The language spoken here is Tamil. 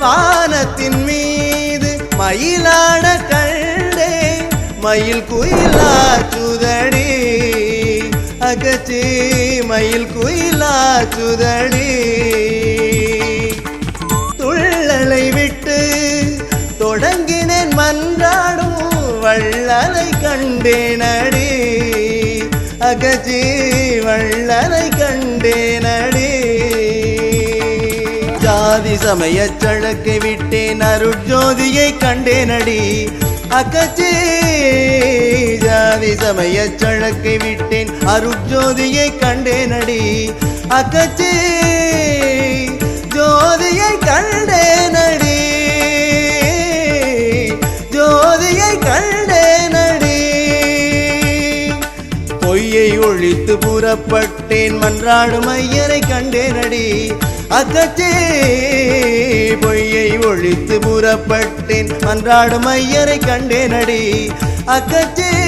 வானத்தின் மீது மயிலாட கண்டே மயில் குயிலா சுதடி அகச்சி மயில் குயிலா சுதடி துள்ளலை விட்டு தொடங்கினேன் மன்றாடும் வள்ளலை கண்டேனடி. அகச்சி வள்ளலை ஆதி சமய சழக்கை விட்டேன் அருட்ஜோதியை கண்டேனடி அக்கச்சி ஜாதி சமய சழக்கை விட்டேன் அருட்ஜோதியை கண்டேனடி அக்கச்சி ஜோதியை கண்டேனடி ஜோதியை கண்டேனடி பொய்யை ஒழித்து புறப்பட்டேன் மன்றாடும் ஐயரை கண்டேனடி அக்கச்சே பொய்யை ஒழித்து புறப்பட்டேன். அன்றாடும் ஐயரை கண்டேனடி. அக்கச்சே